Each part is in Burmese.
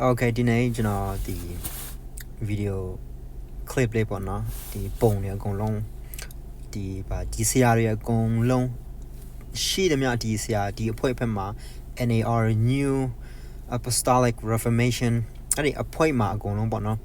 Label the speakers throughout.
Speaker 1: โอเคဒီနေ့ကျွန်တော်ဒီဗီဒီယို clip လေးပေါ့နော်ဒီပုံတွေအကုန်လုံးဒီပါဒီဆရာတွေအကုန်လုံးရှိသမျှဒီဆရာဒီအဖွဲ့ဖက်မှာ NAR New Apostolic Reformation အဲ့ဒီအဖွဲ့မှာအကုန်လုံးပေါ့နော်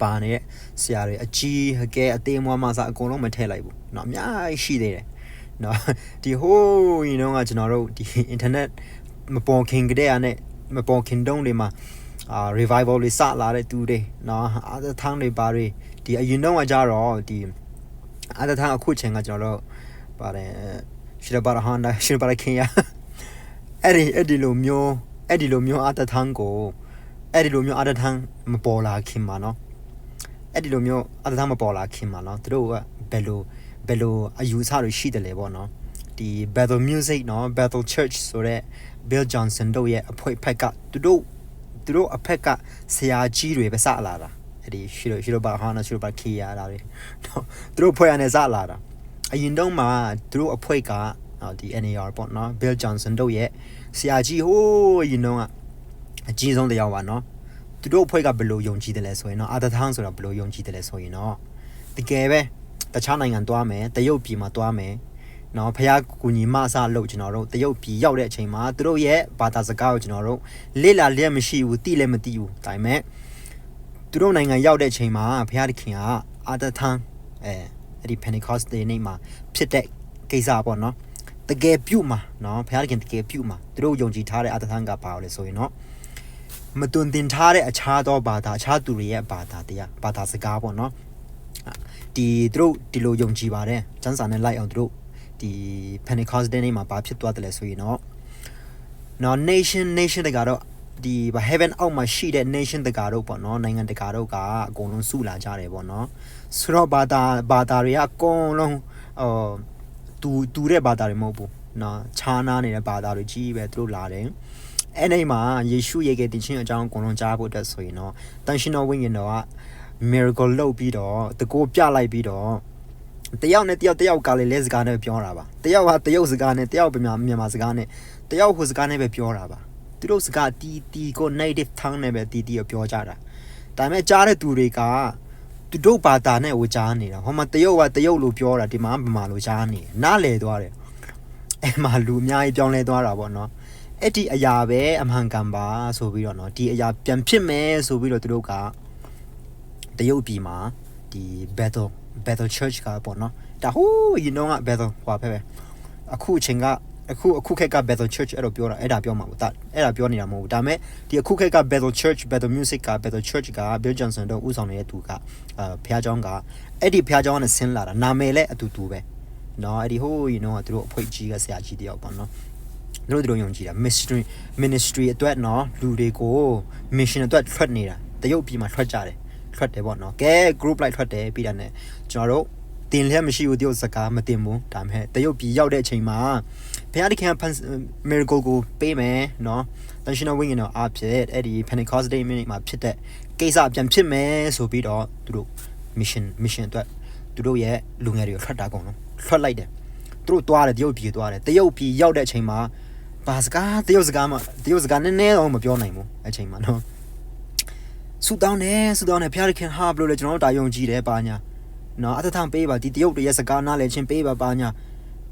Speaker 1: ပါနေတဲ့ဆရာတွေအကြီးအကဲအသေးမွားမစားအကုန်လုံးမထည့်လိုက်ဘူးเนาะအများကြီးရှိသေးတယ်เนาะဒီဟိုးရင်တော့ကကျွန်တော်တို့ဒီ internet မပေါ်ခင်ကတည်းကနဲ့မပေါ်ခင်တုန်းတွေမှာ အာ revival တွေစလာတဲ့သူတွေနော်အာသထန်းတွေပါတွေဒီအရင်တော့ကကြတော့ဒီအာသထန်းအခုချိန်ကကျွန်တော်တို့ပါတယ်ရှီရပါရဟန်ဒါရှီရပါရခင်ယာအဲ့ဒီအဲ့ဒီလိုမျိုးအဲ့ဒီလိုမျိုးအာသထန်းကိုအဲ့ဒီလိုမျိုးအာသထန်းမပေါ်လာခင်မှာနော်အဲ့ဒီလိုမျိုးအာသထန်းမပေါ်လာခင်မှာနော်သူတို့ကဘယ်လိုဘယ်လိုအယူဆတွေရှိတယ်လဲပေါ့နော်ဒီ Battle Music နော် Battle Church ဆိုတဲ့ Bill Johnson တို့ရဲ့အဖွဲ့ဖက်ကသူတို့ သူတို့အဖက်ကဆရာကြီးတွေပဲစလာတာအဲ့ဒီရှိလို့ရှိလို့ပါဟာနာရှိလို့ပါခီယာတာတွေနော်သူတို့ဖွဲ့ရနေစလာတာအရင်တုန်းကသူတို့အဖွဲ့ကအော်ဒီ NAR ပေါ့နော် Bill Johnson တို့ရဲ့ဆရာကြီးဟိုးအရင်တုန်းကအကြီးဆုံးတစ်ယောက်ပါနော်သူတို့အဖွဲ့ကဘယ်လိုယုံကြည်တယ်လဲဆိုရင်တော့အာသထန်းဆိုတာဘယ်လိုယုံကြည်တယ်လဲဆိုရင်တော့တကယ်ပဲတခြားနိုင်ငံသွားမယ်တရုတ်ပြည်မှာသွားမယ် နော်ဖះကူညီမဆလို့ကျွန်တော်တို့တရုတ်ပြည်ရောက်တဲ့အချိန်မှာသူတို့ရဲ့ဘာသာစကားကိုကျွန်တော်တို့လေ့လာလျက်မရှိဘူးသိလည်းမသိဘူးဒါပေမဲ့သူတို့နိုင်ငံရောက်တဲ့အချိန်မှာဖះတခင်ကအာတထန်းအဲအဲ့ဒီ Pentecost Day နေ့မှာဖြစ်တဲ့ကိစ္စပေါ့နော်တကယ်ပြုတ်မှာနော်ဖះတခင်တကယ်ပြုတ်မှာသူတို့ယုံကြည်ထားတဲ့အာတထန်းကပါလို့လဲဆိုရင်တော့မတွင်တင်ထားတဲ့အခြားသောဘာသာအခြားသူတွေရဲ့ဘာသာတရားဘာသာစကားပေါ့နော်ဒီသူတို့ဒီလိုယုံကြည်ပါတယ်စံစာနဲ့လိုက်အောင်သူတို့ ဒီ Pentecost Day နေ့မှာဘာဖြစ်သွားတယ်လဲဆိုရင်တော့နော် nation nation တကတော့ဒီဘာ heaven အောက်မှာရှိတဲ့ nation တကတော့ပေါ့နော်နိုင်ငံတကာတော့ကအကုန်လုံးစုလာကြတယ်ပေါ့နော်ဆိုတော့ဘာသာဘာသာတွေကအကုန်လုံးအော်တူတူတဲ့ဘာသာတွေမဟုတ်ဘူးနော်ခြားနာနေတဲ့ဘာသာတွေကြီးပဲသူတို့လာတယ်အဲ့ဒီမှာယေရှုရေကတင်ချင်းအကြောင်းအကုန်လုံးကြားဖို့အတွက်ဆိုရင်တော့တန်ရှင်တော်ဝိညာဉ်တော်က miracle လုပ်ပြီးတော့တကိုးပြလိုက်ပြီးတော့ တယောက်နဲ့တယောက်တယောက်ကလည်းလဲစကားနဲ့ပြောတာပါတယောက်ကတယောက်စကားနဲ့တယောက်မြန်မာမြန်မာစကားနဲ့တယောက်ဟိုစကားနဲ့ပဲပြောတာပါသူတို့စကားတီတီကို native tongue နဲ့ပဲတီတီကိုပြောကြတာဒါပေမဲ့ကြားတဲ့သူတွေကသူတို့ဘာသာနဲ့ဝကြားနေတာဟောမှာတယောက်ကတယောက်လိုပြောတာဒီမှာဗမာလိုကြားနေနားလဲသွားတယ်အဲ့မှာလူအများကြီးပြောင်းလဲသွားတာပေါ့နော်အဲ့ဒီအရာပဲအမှန်ကန်ပါဆိုပြီးတော့နော်ဒီအရာပြန်ဖြစ်မယ်ဆိုပြီးတော့သူတို့ကတရုတ်ပြည်မှာဒီ battle battle church ကပေါ့နော်ဒါဟိုးရင်တော့က battle ဟွာဖဲပဲအခုအချိန်ကအခုအခုခက်က battle church အဲ့လိုပြောတာအဲ့ဒါပြောမှာပေါ့ဒါအဲ့ဒါပြောနေတာမဟုတ်ဘူးဒါပေမဲ့ဒီအခုခက်က battle church battle music က battle church က Bill Johnson တို့ဥဆောင်နေတဲ့သူကအာဖះเจ้าကအဲ့ဒီဖះเจ้าကနေဆင်းလာတာနာမည်လည်းအတူတူပဲเนาะအဲ့ဒီဟိုးရင်တော့ကသူတို့အဖွဲ့ကြီးကဆရာကြီးတယောက်ပေါ့နော်သူတို့တို့ယုံကြည်တာ ministry ministry အတွက်เนาะလူတွေကို mission အတွက်ထွက်နေတာတရုတ်ပြည်မှာထွက်ကြတယ် ထွက်တယ်ပေါ့နော်ကဲ group live ထွက်တယ်ပြီးတာနဲ့ကျွန်တော်တို့တင်လည်းမရှိဘူးတရုတ်စကားမတင်ဘူးဒါမဲ့တရုတ်ပြည်ရောက်တဲ့အချိန်မှာဘုရားသခင်က miracle ကိုပေးမယ်နော်တန်ရှင်တော်ဝိညာဉ်တော်အဖြစ်အဲ့ဒီ Pentecost Day minute မှာဖြစ်တဲ့ကိစ္စပြန်ဖြစ်မယ်ဆိုပြီးတော့သူတို့ mission mission အတွက်သူတို့ရဲ့လူငယ်တွေကိုထွက်တာကုန်လုံးထွက်လိုက်တယ်သူတို့သွားတယ်တရုတ်ပြည်သွားတယ်တရုတ်ပြည်ရောက်တဲ့အချိန်မှာဘာစကားတရုတ်စကားမှတရုတ်စကားနည်းနည်းတော့မပြောနိုင်ဘူးအချိန်မှာနော် ဆူတောင်းတယ်ဆူတောင်းတယ်ဖျားရခင်ဟာဘလို့လဲကျွန်တော်တို့တာယုံကြည်တယ်ပါညာနော်အထထံပေးပါဒီတရုတ်တွေရဲ့စကားနားလဲချင်းပေးပါပါညာ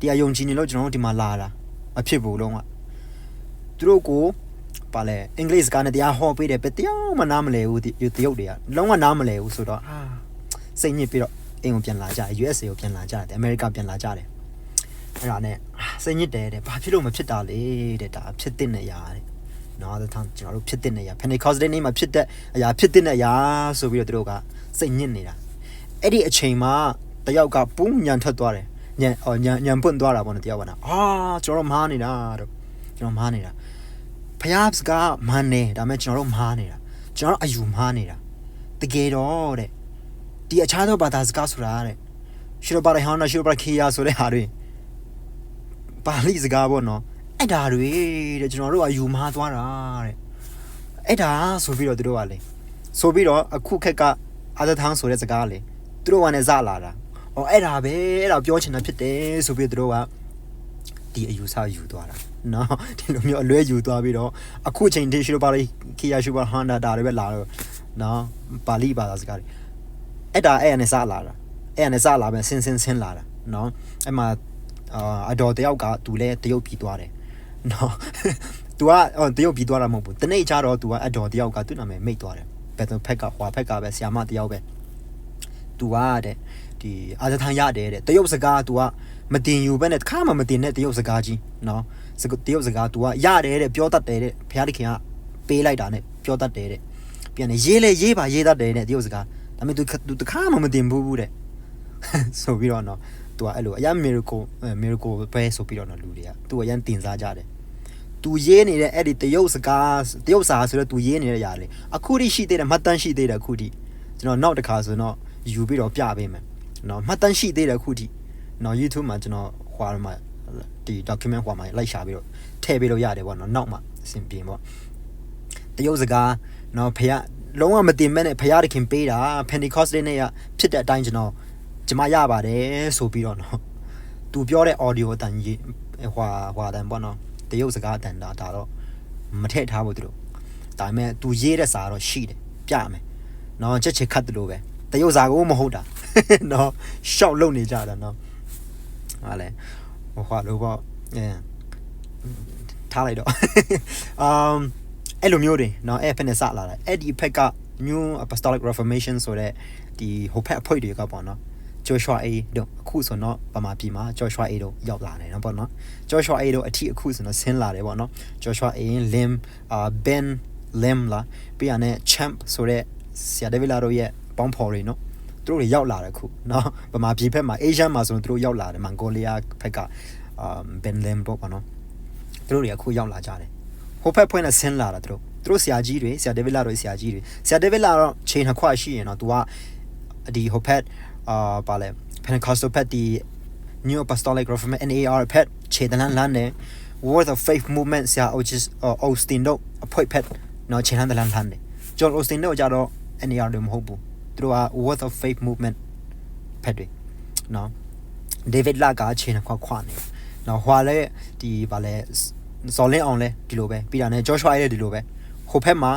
Speaker 1: တရားယုံကြည်နေလို့ကျွန်တော်တို့ဒီမှာလာတာမဖြစ်ဘူးလုံးဝသူတို့ကိုပါလဲအင်္ဂလိပ်စကားနဲ့တရားဟောပေးတယ်ပဲတရားမှနားမလဲဘူးဒီတရုတ်တွေကလုံးဝနားမလဲဘူးဆိုတော့ဟာစိတ်ညစ်ပြီးတော့အိမ်ကိုပြန်လာကြ USA ကိုပြန်လာကြတယ်အမေရိကပြန်လာကြတယ်အဲ့ဒါနဲ့စိတ်ညစ်တယ်တဲ့ဘာဖြစ်လို့မဖြစ်တာလဲတဲ့ဒါဖြစ်တဲ့နေရာတဲ့ နော်ဒါကျွန်တော်တို့ဖြစ်တဲ့နေရာ Pentecost Day နေ့မှာဖြစ်တဲ့အရာဖြစ်တဲ့နေရာဆိုပြီးတော့သူတို့ကစိတ်ညစ်နေတာအဲ့ဒီအချိန်မှာတယောက်ကပူးညံထွက်သွားတယ်ညံအော်ညံညံပွန့်သွားတာပေါ့နော်တယောက်ကနာအာကျွန်တော်မားနေတာတော့ကျွန်တော်မားနေတာဖယားစကားမားနေဒါပေမဲ့ကျွန်တော်တို့မားနေတာကျွန်တော်အယူမားနေတာတကယ်တော့တဲ့ဒီအခြားသောဘာသာစကားဆိုတာတဲ့ရှိရပါရဟောင်းနာရှိရပါခေယာဆိုတဲ့ဟာတွေပါဠိစကားပေါ့နော် အဲ့ဒါတွေတဲ့ကျွန်တော်တို့အယူမားသွားတာတဲ့အဲ့ဒါဆိုပြီးတော့သူတို့ကလေဆိုပြီးတော့အခုခက်ကအာသထန်းဆိုတဲ့စကားလေသူတို့ကလည်းစလာတာ။အော်အဲ့ဒါပဲအဲ့ဒါပြောချင်တာဖြစ်တယ်ဆိုပြီးသူတို့ကတဒီအယူဆယူသွားတာနော်ဒီလိုမျိုးအလွဲယူသွားပြီးတော့အခုအချိန်တေရှိလိုပါလိခီယာရှူပါဟန်ဒါဒါတွေပဲလာတော့နော်ပါဠိဘာသာစကားတွေအဲ့ဒါအဲ့ရနဲ့စလာတာအဲ့ရနဲ့စလာပဲဆင်းဆင်းဆင်းလာတာနော်အဲ့မှာအာအတော်တယောက်ကသူလဲတရုတ်ပြည်သွားတယ် နော် तू ကအော်တရုတ်ပြည်သွားတာမဟုတ်ဘူးတနေ့ကျတော့ तू ကအတော်တယောက်ကသူ့နာမည်မိတ်သွားတယ်ဘယ်သူဖက်ကဟွာဖက်ကပဲဆီယာမတယောက်ပဲ तू ကတဲ့ဒီအာဇထန်ရတယ်တဲ့တရုတ်စကား तू ကမတင်ယူပဲနဲ့တစ်ခါမှမတင်တဲ့တရုတ်စကားကြီးနော်စကတရုတ်စကား तू ကရတယ်တဲ့ပြောတတ်တယ်တဲ့ဘုရားသခင်ကပေးလိုက်တာနဲ့ပြောတတ်တယ်တဲ့ပြန်နေရေးလေရေးပါရေးတတ်တယ်တဲ့တရုတ်စကားဒါပေမဲ့ तू तू တစ်ခါမှမတင်ဘူးဘူးတဲ့ ဆိုပြီးတော့နော် तू ကအဲ့လိုအရင် miracle miracle ပဲဆိုပြီးတော့နော်လူတွေက तू အရင်တင်စားကြတယ် तू ရေးနေတဲ့အဲ့ဒီတရုတ်စကားတရုတ်စာဆိုတော့ तू ရေးနေတဲ့ຢာလေအခုထိရှိသေးတယ်မှတ်တမ်းရှိသေးတယ်အခုထိကျွန်တော်နောက်တစ်ခါဆိုတော့ယူပြီးတော့ပြပေးမယ်နော်မှတ်တမ်းရှိသေးတယ်အခုထိနော် YouTube မှာကျွန်တော်ဟွာမှာဒီ document ဟွာမှာလိုက်ရှာပြီးတော့ထည့်ပေးလို့ရတယ်ပေါ့နော်နောက်မှအဆင်ပြေပေါ့တရုတ်စကားနော်ဖះလုံးဝမတင်မဲ့နဲ့ဖះတခင်ပေးတာ Pentecost လေးနဲ့ဖြစ်တဲ့အတိုင်းကျွန်တော်ကျွန်မရပါတယ်ဆိုပြီးတော့နော် သူပြောတဲ့ audio အတန်ကြီးဟွာဟွာတန်ပေါ့နော် တရုတ်စကားအတန်ဒါဒါတော့မထည့်ထားဘူးသူတို့ဒါပေမဲ့သူရေးတဲ့စာတော့ရှိတယ်ပြမယ်နော်ချက်ချစ်ခတ်တယ်လို့ပဲတရုတ်စာကိုမဟုတ်တာနော်ရှောက်လုံနေကြတာနော်ဟာလေဟွာလို့ပေါ့အဲထားလိုက်တော့ um အဲ့လိုမျိုးတွေနော်အဲ့ဖက်နဲ့စလာတာအဲ့ဒီဖက်က New Apostolic Reformation ဆိုတဲ့ဒီဟိုဖက်အဖွဲ့တွေကပေါ့နော် Joshua A တို့အခုဆိုတော့ဗမာပြည်မှာ Joshua A တို့ရောက်လာတယ်နော်ပေါ့နော် Joshua A တို့အထီးအခုဆိုတော့ဆင်းလာတယ်ပေါ့နော် Joshua A Lim အာ Ben Lim လာပြီးရတဲ့ Champ ဆိုတဲ့ဆရာဒေးဗစ်လာတို့ရဲ့ပေါင်းဖော်တွေနော်သူတို့တွေရောက်လာတယ်ခုနော်ဗမာပြည်ဘက်မှာ Asia မှာဆိုရင်သူတို့ရောက်လာတယ်မန်ဂိုလီးယားဘက်ကအာ Ben Lim ပေါ့ပေါ့နော်သူတို့တွေအခုရောက်လာကြတယ်ဟိုဘက်ဖွင့်နဲ့ဆင်းလာတာသူတို့သူတို့ဆရာကြီးတွေဆရာဒေးဗစ်လာတို့ဆရာကြီးတွေဆရာဒေးဗစ်လာတော့ချိန်နှစ်ခွရှိရင်တော့ तू ကဒီဟိုဘက် အာပါလေ Pentecostal ဖက်ဒီ New Apostolic Reformation NAR ဖက်ခြေတလန်းလန်းနဲ့ Word of Faith Movement ဆရာ Otis Austin တို့အဖွဲ့ဖက်နော်ခြေလန်းတလန်းလန်းတယ် John Austin တို့ကြတော့ NAR တွေမဟုတ်ဘူးသူတို့က Word of Faith Movement ဖက်တွေနော် David လာကခြေနှစ်ခွခွနေနော်ဟွာလဲဒီပါလဲဇော်လင်းအောင်လဲဒီလိုပဲပြီးတာနဲ့ Joshua ရဲ့ဒီလိုပဲဟိုဖက်မှာ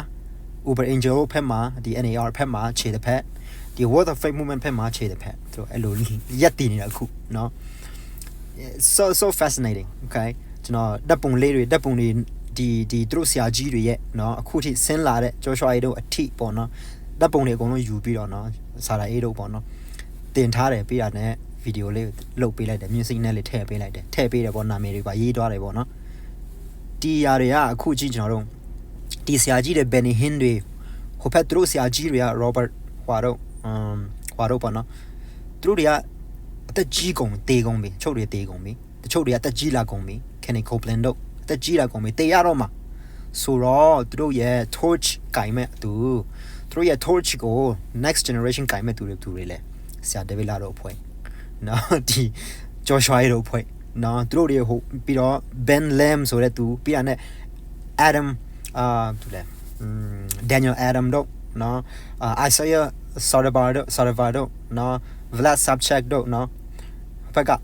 Speaker 1: Uber Angel ဖက်မှာဒီ NAR ဖက်မှာခြေတစ်ဖက် ဒီ Word of Faith Movement ဖက်မှာခြေတစ်ဖက်သူတို့အဲ့လိုရက်တည်နေတာအခုเนาะ so so fascinating okay ကျွန်တော်ဓာတ်ပုံလေးတွေဓာတ်ပုံတွေဒီဒီသူတို့ဆရာကြီးတွေရဲ့เนาะအခုထိဆင်းလာတဲ့ Joshua တို့အထိပေါ့เนาะဓာတ်ပုံတွေအကုန်လုံးယူပြီးတော့เนาะစာရာအေးတို့ပေါ့เนาะတင်ထားတယ်ပြီးတာနဲ့ဗီဒီယိုလေးလုတ်ပေးလိုက်တယ် music နဲ့လေးထည့်ပေးလိုက်တယ်ထည့်ပေးတယ်ပေါ့နာမည်တွေပါရေးသွားတယ်ပေါ့เนาะဒီຢာတွေကအခုကြည့်ကျွန်တော်တို့ဒီဆရာကြီးတွေ Benny Hinn တွေဟိုဖက်သူတို့ဆရာကြီးတွေက Robert ဟွာတို့ อืมဟွာတော့ပေါ့နော်သူတို့တွေကအသက်ကြီးကုန်တေကုန်ပြီချုပ်တွေတေကုန်ပြီတချို့တွေကအသက်ကြီးလာကုန်ပြီ Kenny Copeland တို့အသက်ကြီးလာကုန်ပြီတေရတော့မှာဆိုတော့သူတို့ရဲ့ torch ကင်မဲ့သူသူတို့ရဲ့ torch ကို next generation ကင်မဲ့သူတွေသူတွေလဲဆရာ David လာတို့အဖွဲ့နော်ဒီ Joshua ရဲ့တို့အဖွဲ့နော်သူတို့တွေဟိုပြီးတော့ Ben Lam ဆိုတဲ့သူပြီးတာနဲ့ Adam အာသူလဲ Daniel Adam တို့ နော် Isaiah Sarvar တို့ Sarvar တို့နော် Vlad Subcheck တို့နော်ဘက်ကအ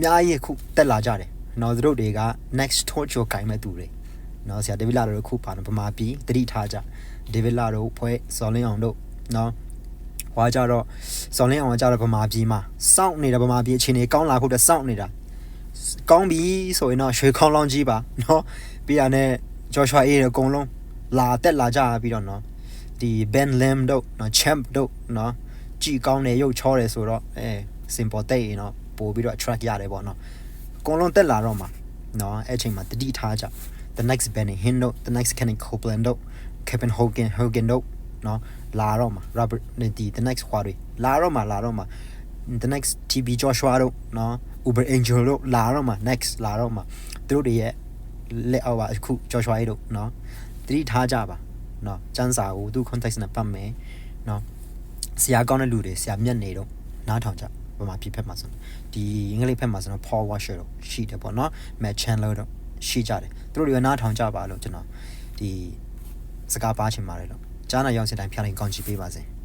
Speaker 1: များကြီးခုတက်လာကြတယ်နော်သူတို့တွေက next torch ကိုကင်မဲ့သူတွေနော်ဆရာဒေးဗစ်လာတို့ခုပါနော်ဗမာပြည်တတိထားကြဒေးဗစ်လာတို့ဖွဲ့စော်လင်းအောင်တို့နော်ဟွာကြတော့စော်လင်းအောင်ကကြတော့ဗမာပြည်မှာစောင့်နေတာဗမာပြည်အခြေအနေကောင်းလာဖို့အတွက်စောင့်နေတာကောင်းပြီဆိုရင်တော့ရွှေခေါင်းလောင်းကြီးပါနော်ပြီးရတဲ့ Joshua A အကုန်လုံးလာတက်လာကြပြီးတော့နော် ဒီ Ben Lam တို့နော် Champ တို့နော်ကြည်ကောင်းတယ်ရုပ်ချောတယ်ဆိုတော့အဲ simple တိတ်ရင်တော့ပို့ပြီးတော့ track ရတယ်ပေါ့နော်အကုန်လုံးတက်လာတော့မှာနော်အဲ့ချိန်မှာတတိထားကြ the next Benny Hinn တို့ the next Kenny Copeland တို့ Kevin Hogan Hogan တို့နော်လာတော့မှာ Robert ဒီ the next ခွာတွေလာတော့မှာလာတော့မှာ the next TB Joshua တို့နော် Uber Angel တို့လာတော့မှာ next လာတော့မှာသူတို့တွေရဲ့လက်အောက်ပါအခု Joshua တို့နော်တတိထားကြပါ နော်စန်းစာကိုသူ context နဲ့ပတ်မယ်နော်ဆရာကောင်းတဲ့လူတွေဆရာမျက်နေတော့နားထောင်ကြဗမာပြည်ဖက်မှာဆိုဒီအင်္ဂလိပ်ဖက်မှာဆိုတော့ Paul Washer တို့ရှိတယ်ပေါ့နော် Matt Chandler တို့ရှိကြတယ်သူတို့တွေကနားထောင်ကြပါလို့ကျွန်တော်ဒီစကားပါချင်ပါတယ်လို့ကြားနာရောက်စင်တိုင်းဖျားရင်ကောင်းချီးပေးပါစေ။